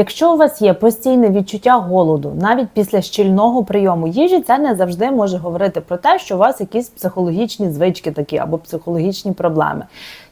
Якщо у вас є постійне відчуття голоду, навіть після щільного прийому їжі, це не завжди може говорити про те, що у вас якісь психологічні звички такі або психологічні проблеми.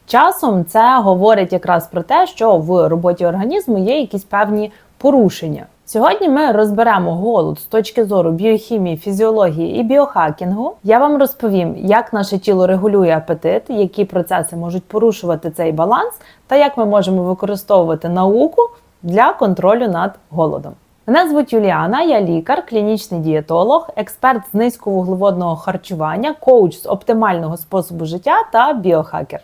Часом це говорить якраз про те, що в роботі організму є якісь певні порушення. Сьогодні ми розберемо голод з точки зору біохімії, фізіології і біохакінгу. Я вам розповім, як наше тіло регулює апетит, які процеси можуть порушувати цей баланс, та як ми можемо використовувати науку для контролю над голодом. Мене звуть Юліана, я лікар, клінічний дієтолог, експерт з низьковуглеводного харчування, коуч з оптимального способу життя та біохакер.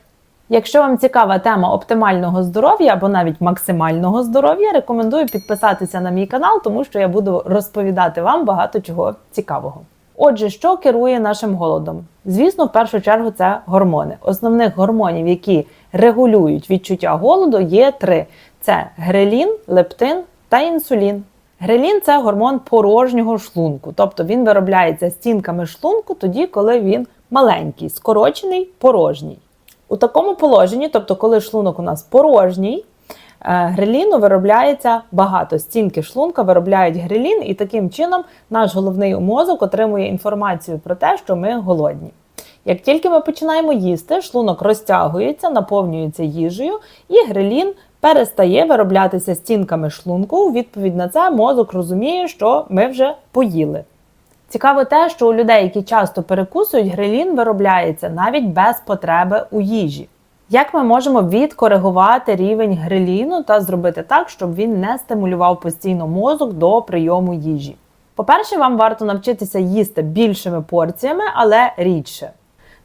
Якщо вам цікава тема оптимального здоров'я або навіть максимального здоров'я, рекомендую підписатися на мій канал, тому що я буду розповідати вам багато чого цікавого. Отже, що керує нашим голодом? Звісно, в першу чергу це гормони. Основних гормонів, які регулюють відчуття голоду, є три: це грелін, лептин та інсулін. Грелін це гормон порожнього шлунку, тобто він виробляється стінками шлунку тоді, коли він маленький, скорочений, порожній. У такому положенні, тобто, коли шлунок у нас порожній, е, греліну виробляється багато. Стінки шлунка виробляють грелін, і таким чином наш головний мозок отримує інформацію про те, що ми голодні. Як тільки ми починаємо їсти, шлунок розтягується, наповнюється їжею, і грелін перестає вироблятися стінками шлунку. Відповідь на це мозок розуміє, що ми вже поїли. Цікаво те, що у людей, які часто перекусують, грелін виробляється навіть без потреби у їжі. Як ми можемо відкоригувати рівень греліну та зробити так, щоб він не стимулював постійно мозок до прийому їжі? По-перше, вам варто навчитися їсти більшими порціями, але рідше.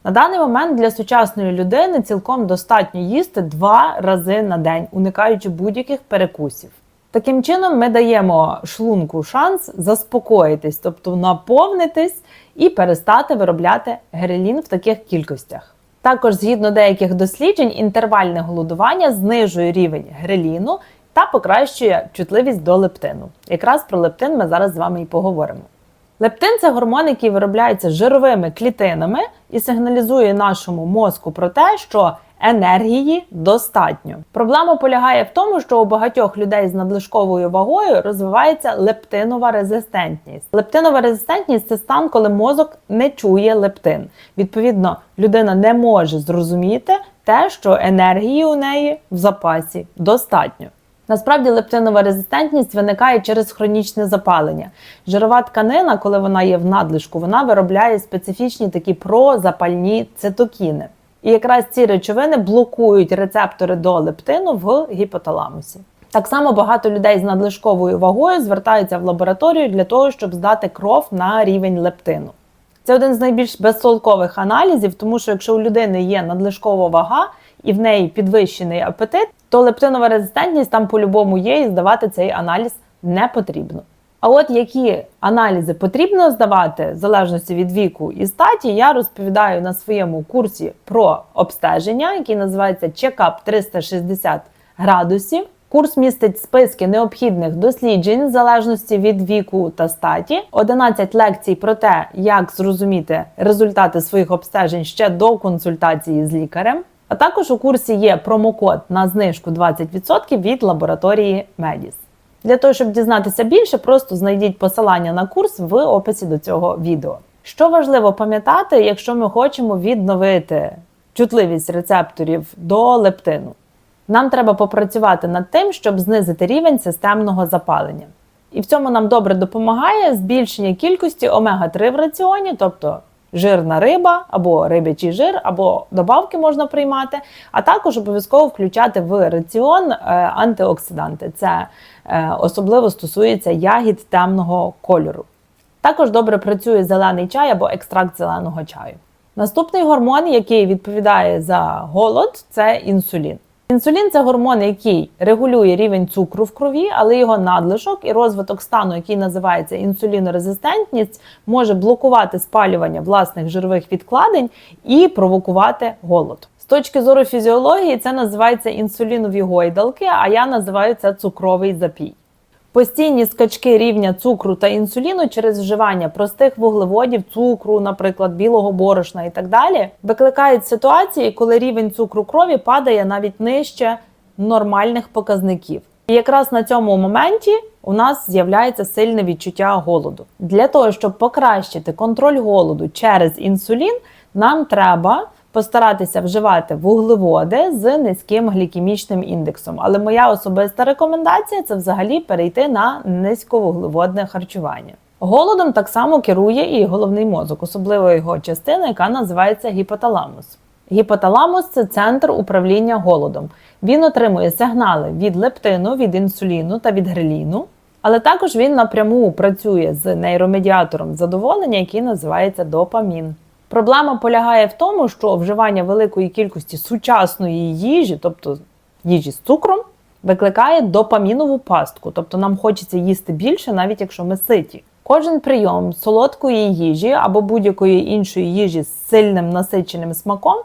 На даний момент для сучасної людини цілком достатньо їсти два рази на день, уникаючи будь-яких перекусів. Таким чином, ми даємо шлунку шанс заспокоїтись, тобто наповнитись і перестати виробляти грелін в таких кількостях. Також, згідно деяких досліджень, інтервальне голодування знижує рівень греліну та покращує чутливість до лептину. Якраз про лептин ми зараз з вами і поговоримо. Лептин це гормон, який виробляється жировими клітинами і сигналізує нашому мозку про те, що енергії достатньо. Проблема полягає в тому, що у багатьох людей з надлишковою вагою розвивається лептинова резистентність. Лептинова резистентність це стан, коли мозок не чує лептин. Відповідно, людина не може зрозуміти те, що енергії у неї в запасі достатньо. Насправді лептинова резистентність виникає через хронічне запалення. Жирова тканина, коли вона є в надлишку, вона виробляє специфічні такі прозапальні цитокіни. І якраз ці речовини блокують рецептори до лептину в гіпоталамусі. Так само багато людей з надлишковою вагою звертаються в лабораторію для того, щоб здати кров на рівень лептину. Це один з найбільш безсолкових аналізів, тому що якщо у людини є надлишкова вага і в неї підвищений апетит, то лептинова резистентність там по-любому є, і здавати цей аналіз не потрібно. А от які аналізи потрібно здавати в залежності від віку і статі, я розповідаю на своєму курсі про обстеження, який називається Checkup 360 градусів. Курс містить списки необхідних досліджень в залежності від віку та статі, 11 лекцій про те, як зрозуміти результати своїх обстежень ще до консультації з лікарем. А також у курсі є промокод на знижку 20% від лабораторії Медіс. Для того, щоб дізнатися більше, просто знайдіть посилання на курс в описі до цього відео. Що важливо пам'ятати, якщо ми хочемо відновити чутливість рецепторів до лептину, нам треба попрацювати над тим, щоб знизити рівень системного запалення. І в цьому нам добре допомагає збільшення кількості омега-3 в раціоні, тобто жирна риба або рибячий жир, або добавки можна приймати, а також обов'язково включати в раціон е, антиоксиданти. Це е, особливо стосується ягід темного кольору. Також добре працює зелений чай або екстракт зеленого чаю. Наступний гормон, який відповідає за голод, це інсулін. Інсулін це гормон, який регулює рівень цукру в крові, але його надлишок і розвиток стану, який називається інсулінорезистентність, може блокувати спалювання власних жирових відкладень і провокувати голод. З точки зору фізіології, це називається інсулінові гойдалки, а я називаю це цукровий запій. Постійні скачки рівня цукру та інсуліну через вживання простих вуглеводів, цукру, наприклад, білого борошна і так далі, викликають ситуації, коли рівень цукру крові падає навіть нижче нормальних показників. І якраз на цьому моменті у нас з'являється сильне відчуття голоду. Для того, щоб покращити контроль голоду через інсулін, нам треба постаратися вживати вуглеводи з низьким глікемічним індексом. Але моя особиста рекомендація це взагалі перейти на низьковуглеводне харчування. Голодом так само керує і головний мозок, особливо його частина, яка називається гіпоталамус. Гіпоталамус це центр управління голодом. Він отримує сигнали від лептину, від інсуліну та від греліну, але також він напряму працює з нейромедіатором задоволення, який називається допамін. Проблема полягає в тому, що вживання великої кількості сучасної їжі, тобто їжі з цукром, викликає допамінову пастку, тобто нам хочеться їсти більше, навіть якщо ми ситі. Кожен прийом солодкої їжі або будь-якої іншої їжі з сильним насиченим смаком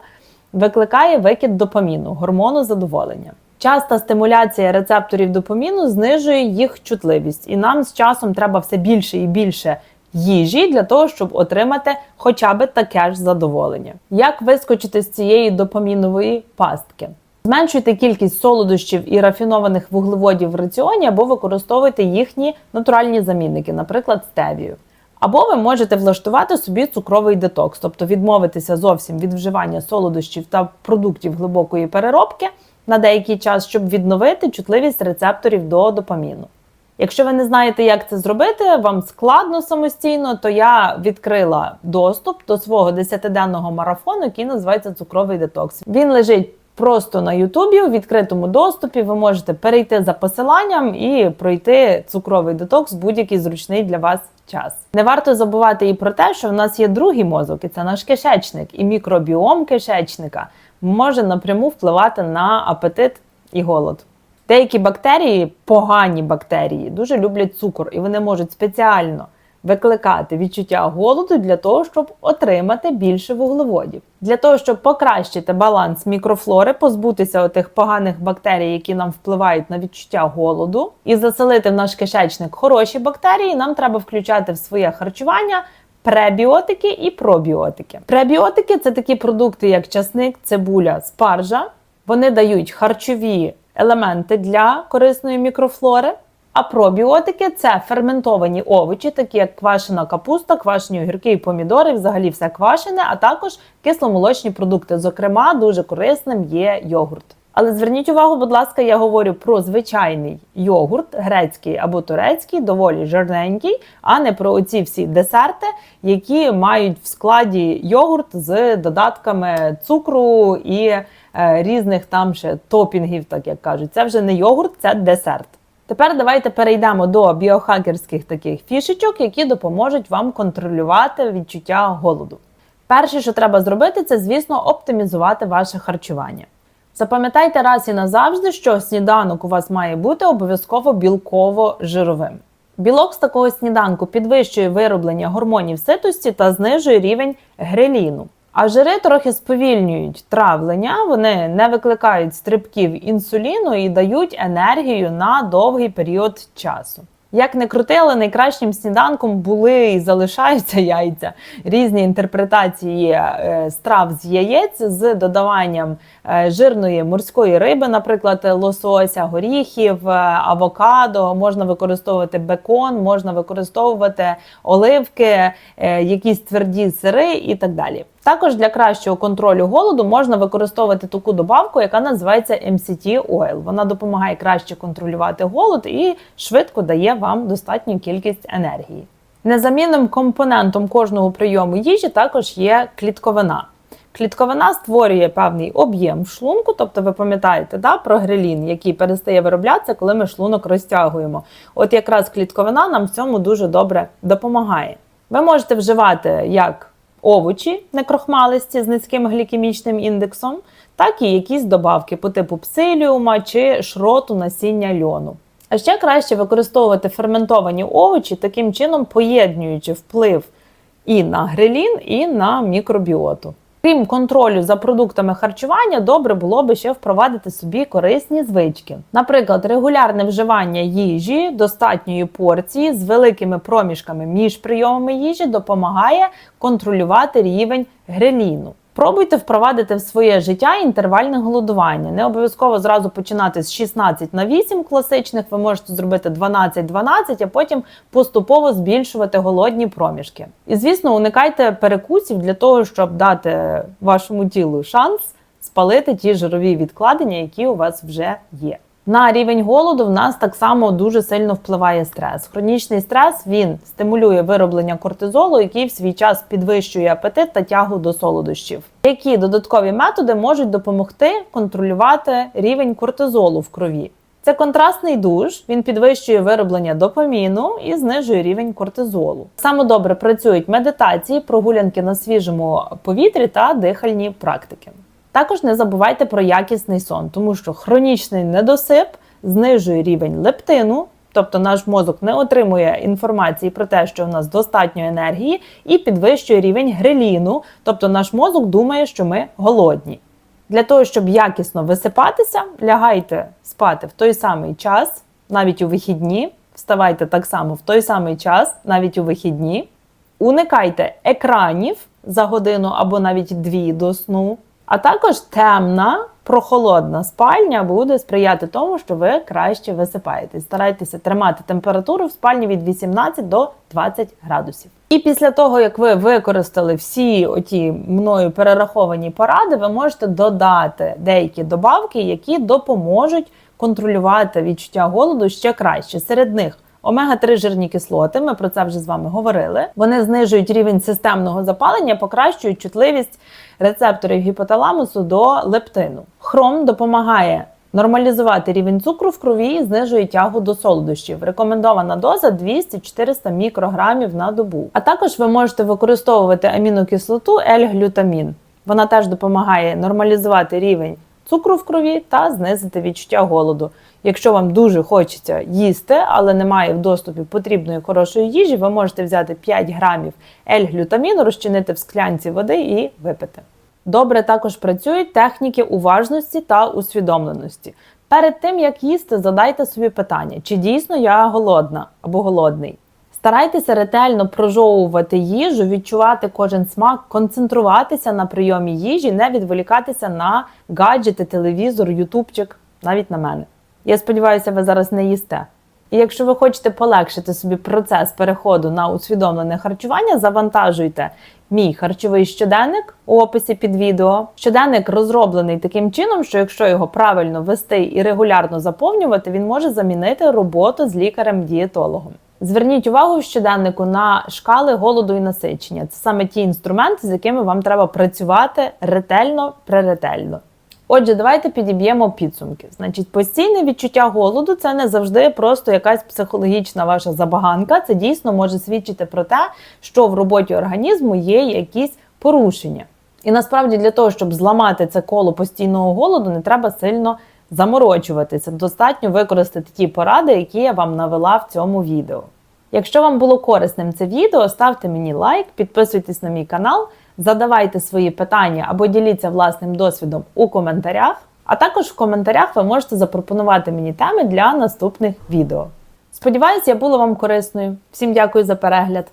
викликає викид допаміну, гормону задоволення. Часта стимуляція рецепторів допаміну знижує їх чутливість, і нам з часом треба все більше і більше їжі для того, щоб отримати хоча б таке ж задоволення. Як вискочити з цієї допамінової пастки? Зменшуйте кількість солодощів і рафінованих вуглеводів в раціоні або використовуйте їхні натуральні замінники, наприклад, стевію. Або ви можете влаштувати собі цукровий детокс, тобто відмовитися зовсім від вживання солодощів та продуктів глибокої переробки на деякий час, щоб відновити чутливість рецепторів до допаміну. Якщо ви не знаєте, як це зробити, вам складно самостійно, то я відкрила доступ до свого 10-денного марафону, який називається Цукровий детокс. Він лежить просто на Ютубі у відкритому доступі. Ви можете перейти за посиланням і пройти цукровий детокс в будь-який зручний для вас час. Не варто забувати і про те, що в нас є другий мозок, і це наш кишечник, і мікробіом кишечника може напряму впливати на апетит і голод. Деякі бактерії, погані бактерії, дуже люблять цукор, і вони можуть спеціально викликати відчуття голоду для того, щоб отримати більше вуглеводів. Для того, щоб покращити баланс мікрофлори, позбутися отих поганих бактерій, які нам впливають на відчуття голоду, і заселити в наш кишечник хороші бактерії, нам треба включати в своє харчування. Пребіотики і пробіотики. Пребіотики це такі продукти, як часник, цибуля, спаржа. Вони дають харчові елементи для корисної мікрофлори. А пробіотики це ферментовані овочі, такі як квашена капуста, квашені огірки і помідори, взагалі все квашене, а також кисломолочні продукти. Зокрема, дуже корисним є йогурт. Але зверніть увагу, будь ласка, я говорю про звичайний йогурт, грецький або турецький, доволі жирненький, а не про оці всі десерти, які мають в складі йогурт з додатками цукру і е, різних там ще топінгів, так як кажуть. Це вже не йогурт, це десерт. Тепер давайте перейдемо до біохакерських таких фішечок, які допоможуть вам контролювати відчуття голоду. Перше, що треба зробити, це, звісно, оптимізувати ваше харчування. Запам'ятайте раз і назавжди, що сніданок у вас має бути обов'язково білково-жировим. Білок з такого сніданку підвищує вироблення гормонів ситості та знижує рівень греліну. А жири трохи сповільнюють травлення, вони не викликають стрибків інсуліну і дають енергію на довгий період часу. Як не крути, але найкращим сніданком були і залишаються яйця, різні інтерпретації е, страв з яєць з додаванням е, жирної морської риби, наприклад, лосося, горіхів, е, авокадо, можна використовувати бекон, можна використовувати оливки, якісь тверді сири і так далі. Також для кращого контролю голоду можна використовувати таку добавку, яка називається MCT Oil. Вона допомагає краще контролювати голод і швидко дає вам достатню кількість енергії. Незамінним компонентом кожного прийому їжі також є клітковина. Клітковина створює певний об'єм в шлунку, тобто ви пам'ятаєте да, про грелін, який перестає вироблятися, коли ми шлунок розтягуємо. От якраз клітковина нам в цьому дуже добре допомагає. Ви можете вживати як овочі некрохмалисті з низьким глікемічним індексом, так і якісь добавки по типу псиліума чи шроту насіння льону. А ще краще використовувати ферментовані овочі, таким чином поєднуючи вплив і на грелін, і на мікробіоту. Крім контролю за продуктами харчування, добре було би ще впровадити собі корисні звички. Наприклад, регулярне вживання їжі, достатньої порції з великими проміжками між прийомами їжі допомагає контролювати рівень греліну. Пробуйте впровадити в своє життя інтервальне голодування. Не обов'язково зразу починати з 16 на 8 класичних. Ви можете зробити 12-12, а потім поступово збільшувати голодні проміжки. І звісно, уникайте перекусів для того, щоб дати вашому тілу шанс спалити ті жирові відкладення, які у вас вже є. На рівень голоду в нас так само дуже сильно впливає стрес. Хронічний стрес він стимулює вироблення кортизолу, який в свій час підвищує апетит та тягу до солодощів. Які додаткові методи можуть допомогти контролювати рівень кортизолу в крові? Це контрастний душ, він підвищує вироблення допаміну і знижує рівень кортизолу. Саме добре працюють медитації, прогулянки на свіжому повітрі та дихальні практики. Також не забувайте про якісний сон, тому що хронічний недосип знижує рівень лептину, тобто наш мозок не отримує інформації про те, що в нас достатньо енергії, і підвищує рівень греліну, тобто наш мозок думає, що ми голодні. Для того, щоб якісно висипатися, лягайте спати в той самий час, навіть у вихідні. Вставайте так само в той самий час, навіть у вихідні. Уникайте екранів за годину або навіть дві до сну. А також темна, прохолодна спальня буде сприяти тому, що ви краще висипаєтесь. Старайтеся тримати температуру в спальні від 18 до 20 градусів. І після того, як ви використали всі оті мною перераховані поради, ви можете додати деякі добавки, які допоможуть контролювати відчуття голоду ще краще. Серед них Омега-3 жирні кислоти, ми про це вже з вами говорили. Вони знижують рівень системного запалення, покращують чутливість рецепторів гіпоталамусу до лептину. Хром допомагає нормалізувати рівень цукру в крові і знижує тягу до солодощів. Рекомендована доза 200-400 мікрограмів на добу. А також ви можете використовувати амінокислоту L-глютамін. Вона теж допомагає нормалізувати рівень цукру в крові та знизити відчуття голоду. Якщо вам дуже хочеться їсти, але немає в доступі потрібної хорошої їжі, ви можете взяти 5 грамів L-глютаміну, розчинити в склянці води і випити. Добре також працюють техніки уважності та усвідомленості. Перед тим як їсти, задайте собі питання, чи дійсно я голодна або голодний. Старайтеся ретельно прожовувати їжу, відчувати кожен смак, концентруватися на прийомі їжі, не відволікатися на гаджети, телевізор, ютубчик, навіть на мене. Я сподіваюся, ви зараз не їсте. І якщо ви хочете полегшити собі процес переходу на усвідомлене харчування, завантажуйте мій харчовий щоденник у описі під відео. Щоденник розроблений таким чином, що якщо його правильно вести і регулярно заповнювати, він може замінити роботу з лікарем-дієтологом. Зверніть увагу в щоденнику на шкали голоду і насичення. Це саме ті інструменти, з якими вам треба працювати ретельно, преретельно. Отже, давайте підіб'ємо підсумки. Значить, постійне відчуття голоду це не завжди просто якась психологічна ваша забаганка. Це дійсно може свідчити про те, що в роботі організму є якісь порушення. І насправді для того, щоб зламати це коло постійного голоду, не треба сильно заморочуватися. Достатньо використати ті поради, які я вам навела в цьому відео. Якщо вам було корисним це відео, ставте мені лайк, підписуйтесь на мій канал, задавайте свої питання або діліться власним досвідом у коментарях. А також в коментарях ви можете запропонувати мені теми для наступних відео. Сподіваюсь, я була вам корисною. Всім дякую за перегляд!